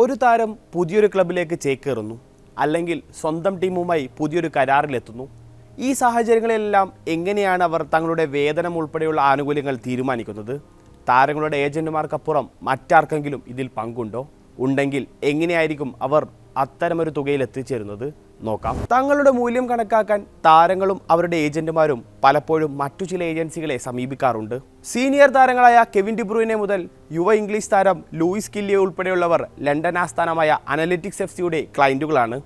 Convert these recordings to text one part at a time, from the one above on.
ഒരു താരം പുതിയൊരു ക്ലബിലേക്ക് ചേക്കേറുന്നു അല്ലെങ്കിൽ സ്വന്തം ടീമുമായി പുതിയൊരു കരാറിലെത്തുന്നു. ഈ സാഹചര്യങ്ങളിലെല്ലാം എങ്ങനെയാണ് അവർ തങ്ങളുടെ വേതനം ഉൾപ്പെടെയുള്ള ആനുകൂല്യങ്ങൾ തീരുമാനിക്കുന്നത്? താരങ്ങളുടെ ഏജന്റുമാർക്കപ്പുറം മറ്റാർക്കെങ്കിലും ഇതിൽ പങ്കുണ്ടോ? ഉണ്ടെങ്കിൽ എങ്ങനെയായിരിക്കും അവർ അത്തരമൊരു തുകയിൽ എത്തിച്ചേരുന്നത് നോക്കാം. തങ്ങളുടെ മൂല്യം കണക്കാക്കാൻ താരങ്ങളും അവരുടെ ഏജന്റുമാരും പലപ്പോഴും മറ്റു ചില ഏജൻസികളെ സമീപിക്കാറുണ്ട്. സീനിയർ താരങ്ങളായ കെവിൻ ഡിബ്രൂയിനെ മുതൽ യുവ ഇംഗ്ലീഷ് താരം ലൂയിസ് കില്ലിയെ ഉൾപ്പെടെയുള്ളവർ ലണ്ടൻ ആസ്ഥാനമായ അനലിറ്റിക്സ് എഫ് സിയുടെ ക്ലയന്റുകളാണ്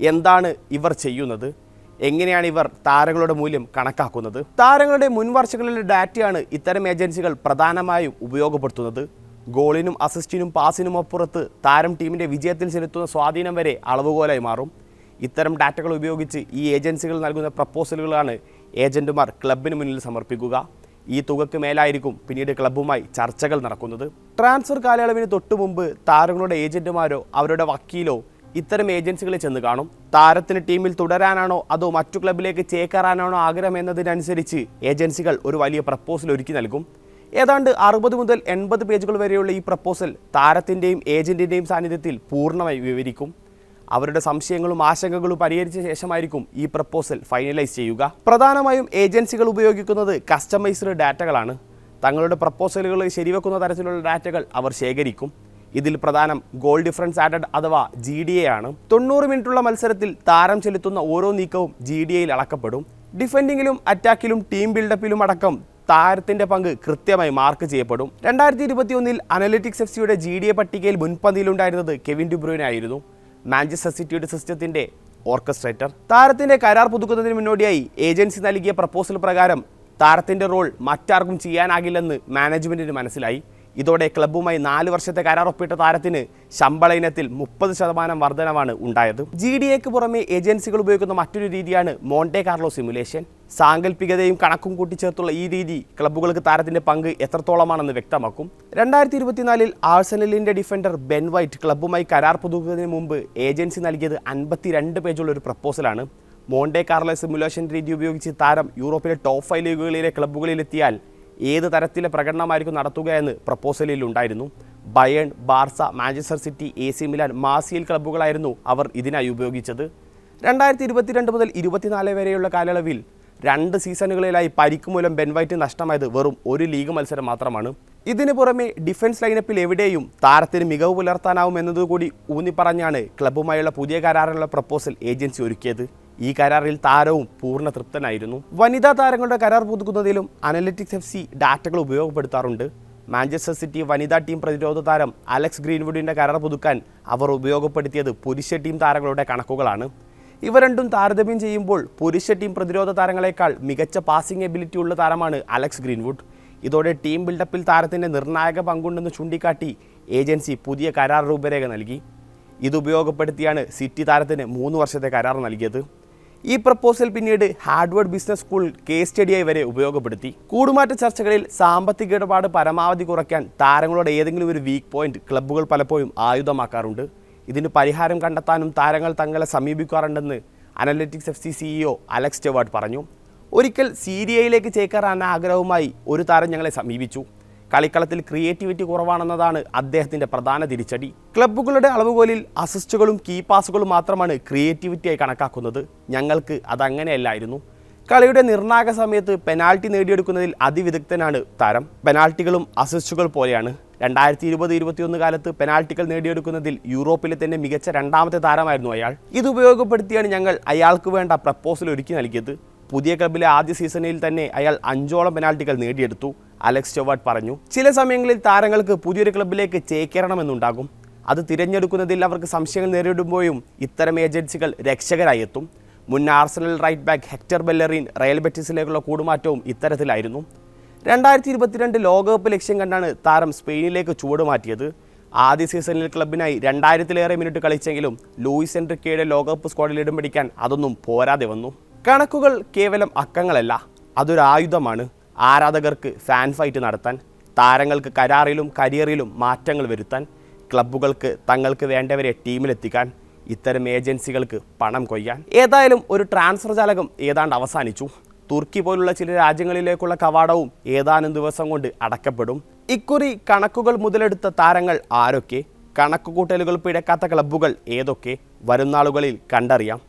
എന്താണ് ഇവർ ചെയ്യുന്നത്? എങ്ങനെയാണ് ഇവർ താരങ്ങളുടെ മൂല്യം കണക്കാക്കുന്നത്? താരങ്ങളുടെ മുൻ വർഷങ്ങളിലെ ഡാറ്റയാണ് ഇത്തരം ഏജൻസികൾ പ്രധാനമായും ഉപയോഗപ്പെടുത്തുന്നത്. ഗോളിനും അസിസ്റ്റിനും പാസിനും അപ്പുറത്ത് താരം ടീമിന്റെ വിജയത്തിൽ ചെലുത്തുന്ന സ്വാധീനം വരെ അളവുകോലായി മാറും. ഇത്തരം ഡാറ്റകൾ ഉപയോഗിച്ച് ഈ ഏജൻസികൾ നൽകുന്ന പ്രപ്പോസലുകളാണ് ഏജന്റുമാർ ക്ലബിന് മുന്നിൽ സമർപ്പിക്കുക. ഈ തുകയ്ക്ക് മേലായിരിക്കും പിന്നീട് ക്ലബ്ബുമായി ചർച്ചകൾ നടക്കുന്നത്. ട്രാൻസ്ഫർ കാലയളവിന് തൊട്ടു മുമ്പ് താരങ്ങളുടെ ഏജന്റുമാരോ അവരുടെ വക്കീലോ ഇത്തരം ഏജൻസികളെ ചെന്ന് കാണും. താരത്തിന് ടീമിൽ തുടരാനാണോ അതോ മറ്റു ക്ലബിലേക്ക് ചേക്കേറാനാണോ ആഗ്രഹം എന്നതിനനുസരിച്ച് ഏജൻസികൾ ഒരു വലിയ പ്രപ്പോസൽ ഒരുക്കി നൽകും. ഏതാണ്ട് അറുപത് മുതൽ എൺപത് പേജുകൾ വരെയുള്ള ഈ പ്രപ്പോസൽ താരത്തിന്റെയും ഏജന്റിന്റെയും സാന്നിധ്യത്തിൽ പൂർണമായി വിവരിക്കും. അവരുടെ സംശയങ്ങളും ആശങ്കകളും പരിഹരിച്ച ശേഷമായിരിക്കും ഈ പ്രപ്പോസൽ ഫൈനലൈസ് ചെയ്യുക. പ്രധാനമായും ഏജൻസികൾ ഉപയോഗിക്കുന്നത് കസ്റ്റമൈസ്ഡ് ഡാറ്റകളാണ്. തങ്ങളുടെ പ്രപ്പോസലുകൾ ശരിവെക്കുന്ന തരത്തിലുള്ള ഡാറ്റകൾ അവർ ശേഖരിക്കും. ഇതിൽ പ്രധാനം ഗോൾ ഡിഫറൻസ് ആഡഡ് അഥവാ ജി ഡി എ ആണ്. തൊണ്ണൂറ് മിനിറ്റുള്ള മത്സരത്തിൽ താരം ചെലുത്തുന്ന ഓരോ നീക്കവും ജി ഡി എയിൽ അളക്കപ്പെടും. ഡിഫെൻഡിങ്ങിലും അറ്റാക്കിലും ടീം ബിൽഡപ്പിലും അടക്കം താരത്തിന്റെ പങ്ക് കൃത്യമായി മാർക്ക് ചെയ്യപ്പെടും. രണ്ടായിരത്തി ഇരുപത്തിയൊന്നിൽ അനലറ്റിക്സ് എഫ് സിയുടെ ജി ഡി എ പട്ടികയിൽ മുൻപന്തിയിലുണ്ടായിരുന്നത് കെവിൻ ഡിബ്രൂയിൻ ആയിരുന്നു മാഞ്ചസ്റ്റർ സിറ്റിയുടെ സിസ്റ്റത്തിന്റെ ഓർക്കസ്ട്രേറ്റർ. താരത്തിന്റെ കരാർ പുതുക്കുന്നതിന് മുന്നോടിയായി ഏജൻസി നൽകിയ പ്രപ്പോസൽ പ്രകാരം താരത്തിന്റെ റോൾ മറ്റാർക്കും ചെയ്യാനാകില്ലെന്ന് മാനേജ്മെന്റിന് മനസ്സിലായി. ഇതോടെ ക്ലബ്ബുമായി നാല് വർഷത്തെ കരാർ ഒപ്പിട്ട താരത്തിന് ശമ്പള ഇനത്തിൽ മുപ്പത് ശതമാനം വർധനമാണ് ഉണ്ടായത്. ജി ഡി എക്ക് പുറമെ ഏജൻസികൾ ഉപയോഗിക്കുന്ന മറ്റൊരു രീതിയാണ് മോണ്ടെ കാർലോ സിമുലേഷൻ സാങ്കല്പികതയും കണക്കും കൂട്ടിച്ചേർത്തുള്ള ഈ രീതി ക്ലബ്ബുകൾക്ക് താരത്തിന്റെ പങ്ക് എത്രത്തോളമാണെന്ന് വ്യക്തമാക്കും. രണ്ടായിരത്തി ഇരുപത്തിനാലിൽ ആഴ്സണലിന്റെ ഡിഫൻഡർ ബെൻ വൈറ്റ് ക്ലബ്ബുമായി കരാർ പുതുക്കുന്നതിന് മുമ്പ് ഏജൻസി നൽകിയത് അൻപത്തിരണ്ട് പേജുള്ള ഒരു പ്രപ്പോസലാണ്. മോണ്ടെ കാർലോ സിമുലേഷൻ രീതി ഉപയോഗിച്ച് താരം യൂറോപ്പിലെ ടോപ്പ് ഫൈവ് ലീഗുകളിലെ ക്ലബ്ബുകളിലെത്തിയാൽ ഏത് തരത്തിലെ പ്രകടനമായിരിക്കും നടത്തുക എന്ന് പ്രപ്പോസലിൽ ഉണ്ടായിരുന്നു. Bayern Barca Manchester City A C Milan മാസിയൽ ക്ലബ്ബുകളായിരുന്നു അവർ ഇതിനായി ഉപയോഗിച്ചത്. രണ്ടായിരത്തി ഇരുപത്തിരണ്ട് മുതൽ ഇരുപത്തിനാല് വരെയുള്ള കാലയളവിൽ രണ്ട് സീസണുകളിലായി പരിക്ക് മൂലം ബെൻവൈറ്റ് നഷ്ടമായത് വെറും ഒരു ലീഗ് മത്സരം മാത്രമാണ്. ഇതിനു പുറമെ ഡിഫൻസ് ലൈനപ്പിൽ എവിടെയും താരത്തിന് മികവ് പുലർത്താനാവും എന്നതുകൂടി ഊന്നിപ്പറഞ്ഞാണ് ക്ലബ്ബുമായുള്ള പുതിയ കരാറിലുള്ള പ്രപ്പോസൽ ഏജൻസി ഒരുക്കിയത്. ഈ കരാറിൽ താരവും പൂർണ തൃപ്തനായിരുന്നു. വനിതാ താരങ്ങളുടെ കരാർ പുതുക്കുന്നതിലും അനലറ്റിക്സ് എഫ് സി ഡാറ്റകൾ ഉപയോഗപ്പെടുത്താറുണ്ട്. മാഞ്ചസ്റ്റർ സിറ്റി വനിതാ ടീം പ്രതിരോധ താരം അലക്സ് ഗ്രീൻവുഡിന്റെ കരാർ പുതുക്കാൻ അവർ ഉപയോഗപ്പെടുത്തിയത് പുരുഷ ടീം താരങ്ങളുടെ കണക്കുകളാണ്. ഇവ രണ്ടും താരതമ്യം ചെയ്യുമ്പോൾ പുരുഷ ടീം പ്രതിരോധ താരങ്ങളെക്കാൾ മികച്ച പാസിംഗ് എബിലിറ്റി ഉള്ള താരമാണ് അലക്സ് ഗ്രീൻവുഡ്. ഇതോടെ ടീം ബിൽഡപ്പിൽ താരത്തിന്റെ നിർണായക പങ്കുണ്ടെന്ന് ചൂണ്ടിക്കാട്ടി ഏജൻസി പുതിയ കരാർ രൂപരേഖ നൽകി. ഇതുപയോഗപ്പെടുത്തിയാണ് സിറ്റി താരത്തിന് മൂന്ന് വർഷത്തെ കരാർ നൽകിയത്. ഈ പ്രപ്പോസൽ പിന്നീട് ഹാർഡ്വേർഡ് ബിസിനസ് സ്കൂൾ കേസ് സ്റ്റഡിയായി വരെ ഉപയോഗപ്പെടുത്തി. കൂടുമാറ്റ ചർച്ചകളിൽ സാമ്പത്തിക ഇടപാട് പരമാവധി കുറയ്ക്കാൻ താരങ്ങളുടെ ഏതെങ്കിലും ഒരു വീക്ക് പോയിന്റ് ക്ലബ്ബുകൾ പലപ്പോഴും ആയുധമാക്കാറുണ്ട്. ഇതിന് പരിഹാരം കണ്ടെത്താനും താരങ്ങൾ തങ്ങളെ സമീപിക്കാറുണ്ടെന്ന് analytics F C CEO Alex ടെവാർഡ് പറഞ്ഞു. ഒരിക്കൽ സീരിയയിലേക്ക് ചേക്കേറാൻ ആഗ്രഹവുമായി ഒരു താരം ഞങ്ങളെ സമീപിച്ചു. കളിക്കളത്തിൽ ക്രിയേറ്റിവിറ്റി കുറവാണെന്നതാണ് അദ്ദേഹത്തിന്റെ പ്രധാന തിരിച്ചടി. ക്ലബ്ബുകളുടെ അളവുകോലിൽ അസിസ്റ്റുകളും കീ പാസുകളും മാത്രമാണ് ക്രിയേറ്റിവിറ്റിയായി കണക്കാക്കുന്നത്. ഞങ്ങൾക്ക് അതങ്ങനെയല്ലായിരുന്നു. കളിയുടെ നിർണായക സമയത്ത് പെനാൽറ്റി നേടിയെടുക്കുന്നതിൽ അതിവിദഗ്ധനാണ് താരം. പെനാൾട്ടികളും അസിസ്റ്റുകൾ പോലെയാണ്. രണ്ടായിരത്തി ഇരുപത് ഇരുപത്തിയൊന്ന് കാലത്ത് പെനാൽറ്റികൾ നേടിയെടുക്കുന്നതിൽ യൂറോപ്പിലെ തന്നെ മികച്ച രണ്ടാമത്തെ താരമായിരുന്നു അയാൾ. ഇത് ഉപയോഗപ്പെടുത്തിയാണ് ഞങ്ങൾ അയാൾക്ക് വേണ്ട പ്രപ്പോസൽ ഒരുക്കി നൽകിയത്. പുതിയ ക്ലബിലെ ആദ്യ സീസണിൽ തന്നെ അയാൾ അഞ്ചോളം പെനാൾട്ടികൾ നേടിയെടുത്തു. അലക്സ് ചൊവാട്ട് പറഞ്ഞു ചില സമയങ്ങളിൽ താരങ്ങൾക്ക് പുതിയൊരു ക്ലബിലേക്ക് ചേക്കേറണമെന്നുണ്ടാകും. അത് തിരഞ്ഞെടുക്കുന്നതിൽ അവർക്ക് സംശയങ്ങൾ നേരിടുമ്പോഴും ഇത്തരം ഏജൻസികൾ രക്ഷകരായി എത്തും. മുൻ Arsenal right back Hector Bellerin Real ബെറ്റിസിലേക്കുള്ള കൂടുമാറ്റവും ഇത്തരത്തിലായിരുന്നു. രണ്ടായിരത്തി ഇരുപത്തിരണ്ട് ലോകകപ്പ് ലക്ഷ്യം കണ്ടാണ് താരം സ്പെയിനിലേക്ക് ചുവടുമാറ്റിയത്. ആദ്യ സീസണിൽ ക്ലബിനായി രണ്ടായിരത്തിലേറെ മിനിറ്റ് കളിച്ചെങ്കിലും ലൂയിസ് എൻട്രിക്കയുടെ ലോകകപ്പ് സ്ക്വാഡിൽ ഇടം പിടിക്കാൻ അതൊന്നും പോരാതെ വന്നു. കണക്കുകൾ കേവലം അക്കങ്ങളല്ല അതൊരു ആയുധമാണ്. ആരാധകർക്ക് ഫാൻ ഫൈറ്റ് നടത്താൻ താരങ്ങൾക്ക് കരാറിലും കരിയറിലും മാറ്റങ്ങൾ വരുത്താൻ ക്ലബ്ബുകൾക്ക് തങ്ങൾക്ക് വേണ്ടവരെ ടീമിലെത്തിക്കാൻ ഇത്തരം ഏജൻസികൾക്ക് പണം കൊയ്യാൻ. ഏതായാലും ഒരു ട്രാൻസ്ഫർ ജാലകം ഏതാണ്ട് അവസാനിച്ചു. തുർക്കി പോലുള്ള ചില രാജ്യങ്ങളിലേക്കുള്ള കവാടവും ഏതാനും ദിവസം കൊണ്ട് അടക്കപ്പെടും ഇക്കുറി കണക്കുകൾ മുതലെടുത്ത താരങ്ങൾ ആരൊക്കെ? കണക്കുകൂട്ടലുകൾ പിഴക്കാത്ത ക്ലബ്ബുകൾ ഏതൊക്കെ? വരുന്നാളുകളിൽ കണ്ടറിയാം.